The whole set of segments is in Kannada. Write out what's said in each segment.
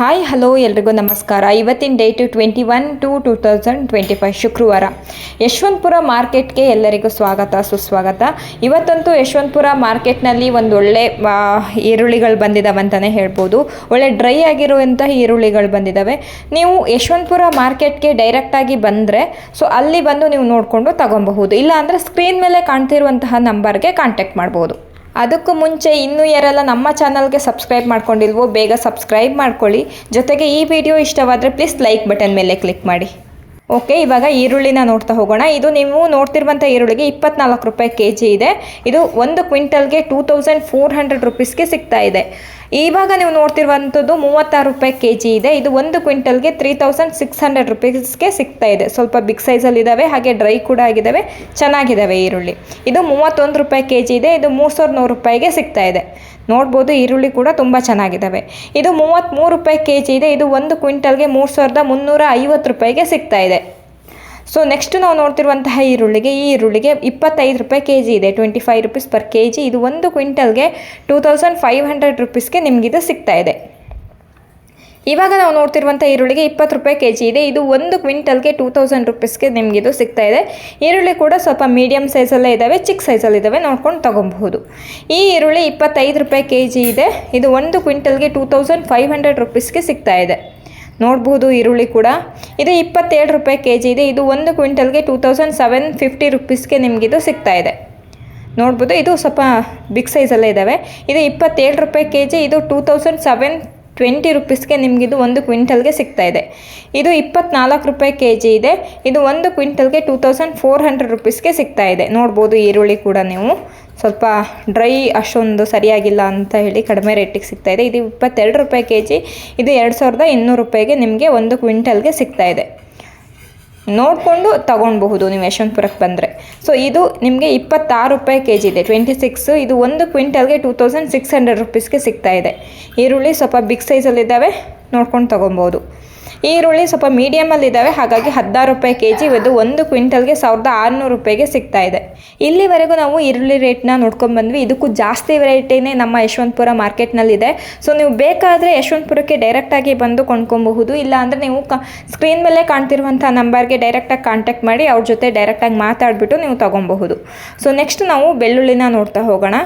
ಹಾಯ್ ಹಲೋ ಎಲ್ರಿಗೂ ನಮಸ್ಕಾರ. ಇವತ್ತಿನ date twenty one two two thousand twenty five ಶುಕ್ರವಾರ. ಯಶವಂತಪುರ ಮಾರ್ಕೆಟ್ಗೆ ಎಲ್ಲರಿಗೂ ಸ್ವಾಗತ, ಸುಸ್ವಾಗತ. ಇವತ್ತಂತೂ ಯಶವಂತಪುರ ಮಾರ್ಕೆಟ್ನಲ್ಲಿ ಒಂದು ಒಳ್ಳೆ ಈರುಳ್ಳಿಗಳು ಬಂದಿದ್ದಾವೆ ಅಂತಲೇ ಹೇಳ್ಬೋದು. ಒಳ್ಳೆ ಡ್ರೈ ಆಗಿರುವಂತಹ ಈರುಳ್ಳಿಗಳು ಬಂದಿದ್ದಾವೆ ನೀವು ಯಶವಂತಪುರ ಮಾರ್ಕೆಟ್ಗೆ ಡೈರೆಕ್ಟಾಗಿ ಬಂದರೆ ಸೊ ಅಲ್ಲಿ ಬಂದು ನೀವು ನೋಡಿಕೊಂಡು ತಗೊಬಹುದು. ಇಲ್ಲ ಅಂದರೆ ಸ್ಕ್ರೀನ್ ಮೇಲೆ ಕಾಣ್ತಿರುವಂತಹ ನಂಬರ್ಗೆ ಕಾಂಟ್ಯಾಕ್ಟ್ ಮಾಡ್ಬೋದು. ಅದಕ್ಕೂ ಮುಂಚೆ ಇನ್ನೂ ಯಾರೆಲ್ಲ ನಮ್ಮ ಚಾನಲ್ಗೆ ಸಬ್ಸ್ಕ್ರೈಬ್ ಮಾಡ್ಕೊಂಡಿಲ್ವೋ ಬೇಗ ಸಬ್ಸ್ಕ್ರೈಬ್ ಮಾಡ್ಕೊಳ್ಳಿ. ಜೊತೆಗೆ ಈ ವಿಡಿಯೋ ಇಷ್ಟವಾದರೆ ಪ್ಲೀಸ್ ಲೈಕ್ ಬಟನ್ ಮೇಲೆ ಕ್ಲಿಕ್ ಮಾಡಿ. ಓಕೆ ಇವಾಗ ಈರುಳ್ಳಿನ ನೋಡ್ತಾ ಹೋಗೋಣ. ಇದು ನೀವು ನೋಡ್ತಿರುವಂಥ ಈರುಳ್ಳಿಗೆ ಇಪ್ಪತ್ನಾಲ್ಕು ರೂಪಾಯಿ ಕೆ ಜಿ ಇದೆ. ಇದು ಒಂದು ಕ್ವಿಂಟಲ್ಗೆ ಟೂ ತೌಸಂಡ್ ಫೋರ್ ಹಂಡ್ರೆಡ್ ರುಪೀಸ್ಗೆ ಸಿಗ್ತಾ ಇದೆ. ಇವಾಗ ನೀವು ನೋಡ್ತಿರುವಂಥದ್ದು ಮೂವತ್ತಾರು ರೂಪಾಯಿ ಕೆ ಜಿ ಇದೆ. ಇದು ಒಂದು ಕ್ವಿಂಟಲ್ಗೆ ತ್ರೀ ತೌಸಂಡ್ ಸಿಕ್ಸ್ ಹಂಡ್ರೆಡ್ ರುಪೀಸ್ಗೆ ಸಿಗ್ತಾ ಇದೆ. ಸ್ವಲ್ಪ ಬಿಗ್ ಸೈಜಲ್ಲಿ ಇದ್ದಾವೆ ಹಾಗೆ ಡ್ರೈ ಕೂಡ ಆಗಿದ್ದಾವೆ ಚೆನ್ನಾಗಿದ್ದಾವೆ ಈರುಳ್ಳಿ. ಇದು ಮೂವತ್ತೊಂದು ರೂಪಾಯಿ ಕೆ ಜಿ ಇದೆ. ಇದು ಮೂರು ಸಾವಿರದ ನೂರು ರೂಪಾಯಿಗೆ ಸಿಗ್ತಾ ಇದೆ. ನೋಡ್ಬೋದು ಈರುಳ್ಳಿ ಕೂಡ ತುಂಬ ಚೆನ್ನಾಗಿದ್ದಾವೆ. ಇದು ಮೂವತ್ತ್ಮೂರು ರೂಪಾಯಿ ಕೆ ಜಿ ಇದೆ. ಇದು ಒಂದು ಕ್ವಿಂಟಲ್ಗೆ ಮೂರು ಸಾವಿರದ ಮುನ್ನೂರ ಐವತ್ತು ರೂಪಾಯಿಗೆ ಸಿಗ್ತಾ ಇದೆ. ಸೊ ನೆಕ್ಸ್ಟ್ ನಾವು ನೋಡ್ತಿರುವಂತಹ ಈರುಳ್ಳಿಗೆ, ಈ ಈರುಳ್ಳಿಗೆ ಇಪ್ಪತ್ತೈದು ರೂಪಾಯಿ ಕೆ ಜಿ ಇದೆ. Twenty five rupees per K G ಇದು ಒಂದು ಕ್ವಿಂಟಲ್ಗೆ ಟೂ ತೌಸಂಡ್ ಫೈವ್ ಹಂಡ್ರೆಡ್ ರುಪೀಸ್ಗೆ ನಿಮಗಿದು ಸಿಗ್ತಾ ಇದೆ. ಇವಾಗ ನಾವು ನೋಡ್ತಿರುವಂಥ ಈರುಳ್ಳಿಗೆ ಇಪ್ಪತ್ತು ರೂಪಾಯಿ ಕೆ ಜಿ ಇದೆ. ಇದು ಒಂದು ಕ್ವಿಂಟಲ್ಗೆ ಟೂ ತೌಸಂಡ್ ರುಪೀಸ್ಗೆ ನಿಮಗಿದು ಸಿಗ್ತಾ ಇದೆ. ಈರುಳ್ಳಿ ಕೂಡ ಸ್ವಲ್ಪ ಮೀಡಿಯಮ್ ಸೈಜಲ್ಲೇ ಇದ್ದಾವೆ ಚಿಕ್ಕ ಸೈಜಲ್ಲಿ ಇದ್ದಾವೆ ನೋಡ್ಕೊಂಡು ತೊಗೊಬಹುದು. ಈ ಈರುಳ್ಳಿ ಇಪ್ಪತ್ತೈದು ರೂಪಾಯಿ ಕೆ ಜಿ ಇದೆ. ಇದು ಒಂದು ಕ್ವಿಂಟಲ್ಗೆ ಟೂ ತೌಸಂಡ್ ಫೈವ್ ಹಂಡ್ರೆಡ್ ರುಪೀಸ್ಗೆ ಸಿಗ್ತಾ ಇದೆ. ನೋಡ್ಬೋದು ಈರುಳ್ಳಿ ಕೂಡ. ಇದು ಇಪ್ಪತ್ತೆರಡು ರೂಪಾಯಿ ಕೆ ಜಿ ಇದೆ. ಇದು ಒಂದು ಕ್ವಿಂಟಲ್ಗೆ ಟೂ ತೌಸಂಡ್ ಸೆವೆನ್ ಫಿಫ್ಟಿ ರುಪೀಸ್ಗೆ ನಿಮಗಿದು ಸಿಗ್ತಾ ಇದೆ. ನೋಡ್ಬೋದು ಇದು ಸ್ವಲ್ಪ ಬಿಗ್ ಸೈಜಲ್ಲೇ ಇದ್ದಾವೆ ಇದು ಇಪ್ಪತ್ತೇಳು ರೂಪಾಯಿ ಕೆ ಜಿ, ಇದು ಟೂ ತೌಸಂಡ್ ಸೆವೆನ್ ಟ್ವೆಂಟಿ ರುಪೀಸ್ಗೆ ನಿಮಗಿದು ಒಂದು ಕ್ವಿಂಟಲ್ಗೆ ಸಿಗ್ತಾ ಇದೆ. ಇದು ಇಪ್ಪತ್ನಾಲ್ಕು ರೂಪಾಯಿ ಕೆ ಜಿ ಇದೆ. ಇದು ಒಂದು ಕ್ವಿಂಟಲ್ಗೆ ಟೂ ತೌಸಂಡ್ ಫೋರ್ ಹಂಡ್ರೆಡ್ ರುಪೀಸ್ಗೆ ಸಿಗ್ತಾ ಇದೆ. ನೋಡ್ಬೋದು ಈರುಳ್ಳಿ ಕೂಡ ನೀವು. ಸ್ವಲ್ಪ ಡ್ರೈ ಅಷ್ಟೊಂದು ಸರಿಯಾಗಿಲ್ಲ ಅಂತ ಹೇಳಿ ಕಡಿಮೆ ರೇಟಿಗೆ ಸಿಗ್ತಾ ಇದೆ. ಇದು ಇಪ್ಪತ್ತೆರಡು ರೂಪಾಯಿ ಕೆ ಜಿ ಇದು ಎರಡು ಸಾವಿರದ ಇನ್ನೂರು ರೂಪಾಯಿಗೆ ನಿಮಗೆ ಒಂದು ಕ್ವಿಂಟಲ್ಗೆ ಸಿಗ್ತಾ ಇದೆ. ನೋಡಿಕೊಂಡು ತಗೊಳ್ಬಹುದು ನೀವು ಯಶವಂತಪುರಕ್ಕೆ ಬಂದರೆ. ಸೊ ಇದು ನಿಮಗೆ ಇಪ್ಪತ್ತಾರು ರೂಪಾಯಿ ಕೆ ಜಿ ಇದೆ ಟ್ವೆಂಟಿ ಸಿಕ್ಸು ಇದು ಒಂದು ಕ್ವಿಂಟಲ್ಗೆ ಟೂ ತೌಸಂಡ್ ಸಿಕ್ಸ್ ಹಂಡ್ರೆಡ್ ರುಪೀಸ್ಗೆ ಸಿಗ್ತಾ ಇದೆ. ಈರುಳ್ಳಿ ಸ್ವಲ್ಪ ಬಿಗ್ ಸೈಜಲ್ಲಿದ್ದಾವೆ ನೋಡ್ಕೊಂಡು ತೊಗೊಬೋದು ಈರುಳ್ಳಿ ಸ್ವಲ್ಪ ಮೀಡಿಯಮಲ್ಲಿದ್ದಾವೆ ಹಾಗಾಗಿ ಹದಿನಾರು ರೂಪಾಯಿ ಕೆ ಜಿ ಇದು ಒಂದು ಕ್ವಿಂಟಲ್ಗೆ ಸಾವಿರದ ಆರುನೂರು ರೂಪಾಯಿಗೆ ಸಿಗ್ತಾ ಇದೆ. ಇಲ್ಲಿವರೆಗೂ ನಾವು ಈರುಳ್ಳಿ ರೇಟ್ನ ನೋಡ್ಕೊಂಡು ಬಂದ್ವಿ. ಇದಕ್ಕೂ ಜಾಸ್ತಿ ವೆರೈಟಿನೇ ನಮ್ಮ ಯಶವಂತಪುರ ಮಾರ್ಕೆಟ್ನಲ್ಲಿದೆ ಸೊ ನೀವು ಬೇಕಾದರೆ ಯಶವಂತಪುರಕ್ಕೆ ಡೈರೆಕ್ಟಾಗಿ ಬಂದು ಕೊಂಡ್ಕೊಬಹುದು. ಇಲ್ಲ ಅಂದರೆ ನೀವು ಕ ಸ್ಕ್ರೀನ್ ಮೇಲೆ ಕಾಣ್ತಿರುವಂಥ ನಂಬರ್ಗೆ ಡೈರೆಕ್ಟಾಗಿ ಕಾಂಟ್ಯಾಕ್ಟ್ ಮಾಡಿ, ಅವ್ರ ಜೊತೆ ಡೈರೆಕ್ಟಾಗಿ ಮಾತಾಡಿಬಿಟ್ಟು ನೀವು ತೊಗೊಬಹುದು. ಸೊ ನೆಕ್ಸ್ಟ್ ನಾವು ಬೆಳ್ಳುಳ್ಳಿನ ನೋಡ್ತಾ ಹೋಗೋಣ.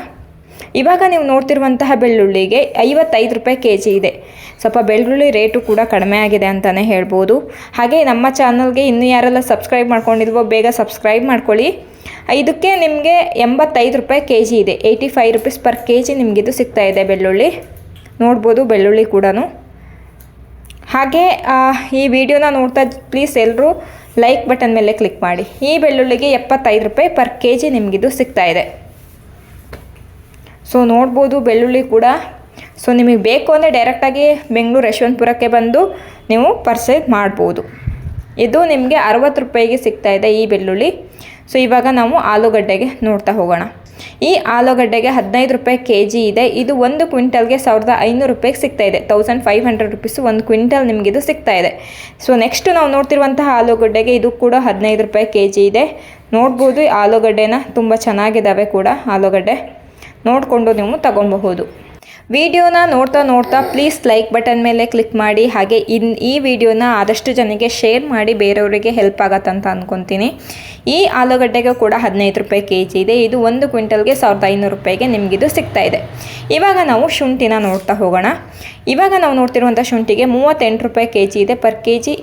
ಇವಾಗ ನೀವು ನೋಡ್ತಿರುವಂತಹ ಬೆಳ್ಳುಳ್ಳಿಗೆ ಐವತ್ತೈದು ರೂಪಾಯಿ ಕೆ ಜಿ ಇದೆ. ಸ್ವಲ್ಪ ಬೆಳ್ಳುಳ್ಳಿ ರೇಟು ಕೂಡ ಕಡಿಮೆ ಆಗಿದೆ ಅಂತಲೇ ಹೇಳ್ಬೋದು. ಹಾಗೆ ನಮ್ಮ ಚಾನಲ್ಗೆ ಇನ್ನೂ ಯಾರೆಲ್ಲ ಸಬ್ಸ್ಕ್ರೈಬ್ ಮಾಡ್ಕೊಂಡಿದ್ವೋ ಬೇಗ ಸಬ್ಸ್ಕ್ರೈಬ್ ಮಾಡ್ಕೊಳ್ಳಿ. ಇದಕ್ಕೆ ನಿಮಗೆ ಎಂಬತ್ತೈದು ರೂಪಾಯಿ ಕೆ ಜಿ ಇದೆ. Eighty five rupees per K G ನಿಮಗಿದು ಸಿಗ್ತಾ ಇದೆ ಬೆಳ್ಳುಳ್ಳಿ. ನೋಡ್ಬೋದು ಬೆಳ್ಳುಳ್ಳಿ ಕೂಡ ಹಾಗೆ ಈ ವಿಡಿಯೋನ ನೋಡ್ತಾ ಪ್ಲೀಸ್ ಎಲ್ಲರೂ ಲೈಕ್ ಬಟನ್ ಮೇಲೆ ಕ್ಲಿಕ್ ಮಾಡಿ. ಈ ಬೆಳ್ಳುಳ್ಳಿಗೆ ಎಪ್ಪತ್ತೈದು ರೂಪಾಯಿ ಪರ್ ಕೆ ಜಿ ನಿಮಗಿದು ಸಿಗ್ತಾ ಇದೆ. ಸೊ ನೋಡ್ಬೋದು, ಬೆಳ್ಳುಳ್ಳಿ ಕೂಡ. ಸೊ ನಿಮಗೆ ಬೇಕು ಅಂದರೆ ಡೈರೆಕ್ಟಾಗಿ ಬೆಂಗಳೂರು ಯಶವಂತಪುರಕ್ಕೆ ಬಂದು ನೀವು ಪರ್ಚೇಸ್ ಮಾಡ್ಬೋದು. ಇದು ನಿಮಗೆ ಅರವತ್ತು ರೂಪಾಯಿಗೆ ಸಿಗ್ತಾ ಇದೆ ಈ ಬೆಳ್ಳುಳ್ಳಿ. ಸೊ ಇವಾಗ ನಾವು ಆಲೂಗಡ್ಡೆಗೆ ನೋಡ್ತಾ ಹೋಗೋಣ. ಈ ಆಲೂಗಡ್ಡೆಗೆ ಹದಿನೈದು ರೂಪಾಯಿ ಕೆ ಜಿ ಇದೆ. ಇದು ಒಂದು ಕ್ವಿಂಟಲ್ಗೆ ಸಾವಿರದ ಐನೂರು ರೂಪಾಯಿಗೆ ಸಿಗ್ತಾ ಇದೆ. ತೌಸಂಡ್ ಫೈವ್ ಹಂಡ್ರೆಡ್ ರುಪೀಸು ಒಂದು ಕ್ವಿಂಟಲ್ ನಿಮಗೆ ಇದು ಸಿಗ್ತಾ ಇದೆ. ಸೊ ನೆಕ್ಸ್ಟ್ ನಾವು ನೋಡ್ತಿರುವಂತಹ ಆಲೂಗಡ್ಡೆಗೆ ಇದು ಕೂಡ ಹದಿನೈದು ರೂಪಾಯಿ ಕೆ ಜಿ ಇದೆ. ನೋಡ್ಬೋದು, ಈ ಆಲೂಗಡ್ಡೆನ ತುಂಬ ಚೆನ್ನಾಗಿದ್ದಾವೆ ಕೂಡ ಆಲೂಗಡ್ಡೆ. ನೋಡಿಕೊಂಡು ನೀವು ತಗೊಬಹುದು ವಿಡಿಯೋನ ನೋಡ್ತಾ ನೋಡ್ತಾ ಪ್ಲೀಸ್ ಲೈಕ್ ಬಟನ್ ಮೇಲೆ ಕ್ಲಿಕ್ ಮಾಡಿ, ಹಾಗೆ ಇನ್ ಈ ವಿಡಿಯೋನ ಆದಷ್ಟು ಜನಕ್ಕೆ ಶೇರ್ ಮಾಡಿ, ಬೇರೆಯವರಿಗೆ ಹೆಲ್ಪ್ ಆಗತ್ತಂತ ಅಂದ್ಕೊತೀನಿ ಈ ಆಲೂಗಡ್ಡೆಗೆ ಕೂಡ ಹದಿನೈದು ರೂಪಾಯಿ ಕೆ ಜಿ ಇದೆ. ಇದು ಒಂದು ಕ್ವಿಂಟಲ್ಗೆ ಸಾವಿರದ ಐನೂರು ರೂಪಾಯಿಗೆ ನಿಮಗಿದು ಸಿಗ್ತಾ ಇದೆ. ಇವಾಗ ನಾವು ಶುಂಠಿನ ನೋಡ್ತಾ ಹೋಗೋಣ. ಇವಾಗ ನಾವು ನೋಡ್ತಿರುವಂಥ ಶುಂಠಿಗೆ ಮೂವತ್ತೆಂಟು ರೂಪಾಯಿ ಕೆ ಜಿ ಇದೆ. Per K G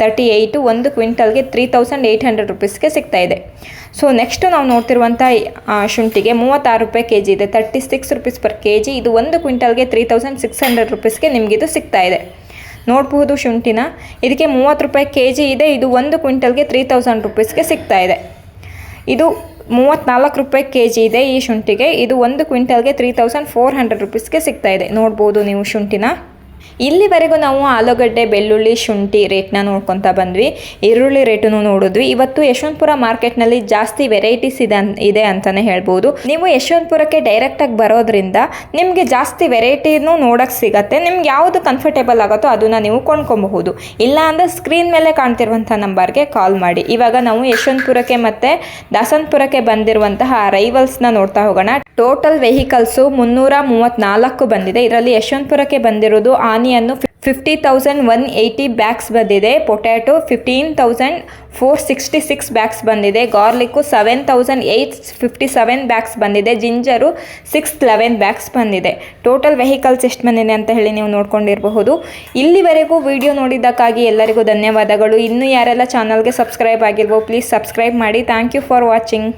thirty eight ಒಂದು ಕ್ವಿಂಟಲ್ಗೆ ತ್ರೀ ತೌಸಂಡ್ ಏಯ್ಟ್ ಹಂಡ್ರೆಡ್ ರುಪೀಸ್ಗೆ ಸಿಗ್ತಾ ಇದೆ. ಸೊ ನೆಕ್ಸ್ಟ್ ನಾವು ನೋಡ್ತಿರುವಂಥ ಶುಂಠಿಗೆ ಮೂವತ್ತಾರು ರೂಪಾಯಿ ಕೆ ಜಿ ಇದೆ. Thirty six rupees per K G ಇದು ಒಂದು ಕ್ವಿಂಟಲ್ಗೆ ತ್ರೀ ತೌಸಂಡ್ ಸಿಕ್ಸ್ ಹಂಡ್ರೆಡ್ ರುಪೀಸ್ಗೆ ನಿಮಗಿದು ಸಿಗ್ತಾ ಇದೆ. ನೋಡಬಹುದು ಶುಂಠಿನ. ಇದಕ್ಕೆ ಮೂವತ್ತು ರೂಪಾಯಿ ಕೆ ಜಿ ಇದೆ. ಇದು ಒಂದು ಕ್ವಿಂಟಲ್ಗೆ ತ್ರೀ ತೌಸಂಡ್ ರುಪೀಸ್ಗೆ ಸಿಗ್ತಾ ಇದೆ. ಇದು ಮೂವತ್ತ್ನಾಲ್ಕು ರೂಪಾಯಿ ಕೆ ಜಿ ಇದೆ ಈ ಶುಂಠಿಗೆ. ಇದು ಒಂದು ಕ್ವಿಂಟಲ್ಗೆ ತ್ರೀ ತೌಸಂಡ್ ಫೋರ್ ಹಂಡ್ರೆಡ್ ರುಪೀಸ್ಗೆ ಸಿಗ್ತಾ ಇದೆ. ನೋಡ್ಬೋದು ನೀವು ಶುಂಠಿನ. ಇಲ್ಲಿವರೆಗೂ ನಾವು ಆಲೂಗಡ್ಡೆ, ಬೆಳ್ಳುಳ್ಳಿ, ಶುಂಠಿ ರೇಟ್ನ ನೋಡ್ಕೊತಾ ಬಂದ್ವಿ. ಈರುಳ್ಳಿ ರೇಟನ್ನು ನೋಡಿದ್ವಿ. ಇವತ್ತು ಯಶವಂತಪುರ ಮಾರ್ಕೆಟ್ನಲ್ಲಿ ಜಾಸ್ತಿ ವೆರೈಟೀಸ್ ಇದೆ ಇದೆ ಅಂತಲೇ ಹೇಳ್ಬೋದು. ನೀವು ಯಶವಂತಪುರಕ್ಕೆ ಡೈರೆಕ್ಟಾಗಿ ಬರೋದ್ರಿಂದ ನಿಮಗೆ ಜಾಸ್ತಿ ವೆರೈಟಿನೂ ನೋಡೋಕ್ಕೆ ಸಿಗತ್ತೆ. ನಿಮ್ಗೆ ಯಾವುದು ಕಂಫರ್ಟೇಬಲ್ ಆಗುತ್ತೋ ಅದನ್ನು ನೀವು ಕೊಂಡ್ಕೊಬಹುದು. ಇಲ್ಲ ಅಂದರೆ ಸ್ಕ್ರೀನ್ ಮೇಲೆ ಕಾಣ್ತಿರುವಂಥ ನಂಬರ್ಗೆ ಕಾಲ್ ಮಾಡಿ. ಇವಾಗ ನಾವು ಯಶವಂತಪುರಕ್ಕೆ ಮತ್ತು ದಾಸನ್ಪುರಕ್ಕೆ ಬಂದಿರುವಂತಹ ರೈವಲ್ಸ್ನ ನೋಡ್ತಾ ಹೋಗೋಣ. ಟೋಟಲ್ ವೆಹಿಕಲ್ಸು ಮುನ್ನೂರ ಮೂವತ್ತ್ನಾಲ್ಕು ಬಂದಿದೆ. ಇದರಲ್ಲಿ ಯಶವಂತಪುರಕ್ಕೆ ಬಂದಿರೋದು ಆನಿ onion fifty thousand one eighty bags ಬಂದಿದೆ. Potato fifteen thousand four sixty six bags ಬಂದಿದೆ. Garlic seven thousand eight fifty seven bags ಬಂದಿದೆ. ಜಿಂಜರು ಸಿಕ್ಸ್ ಲೆವೆನ್ ಬ್ಯಾಗ್ಸ್ ಬಂದಿದೆ. ಟೋಟಲ್ ವೆಹಿಕಲ್ಸ್ ಎಷ್ಟು ಬಂದಿದೆ ಅಂತ ಹೇಳಿ ನೀವು ನೋಡ್ಕೊಂಡಿರಬಹುದು. ಇಲ್ಲಿವರೆಗೂ ವಿಡಿಯೋ ನೋಡಿದ್ದಕ್ಕಾಗಿ ಎಲ್ಲರಿಗೂ ಧನ್ಯವಾದಗಳು. ಇನ್ನೂ ಯಾರೆಲ್ಲ ಚಾನಲ್ಗೆ ಸಬ್ಸ್ಕ್ರೈಬ್ ಆಗಿಲ್ವೋ ಪ್ಲೀಸ್ ಸಬ್ಸ್ಕ್ರೈಬ್ ಮಾಡಿ. Thank you for watching.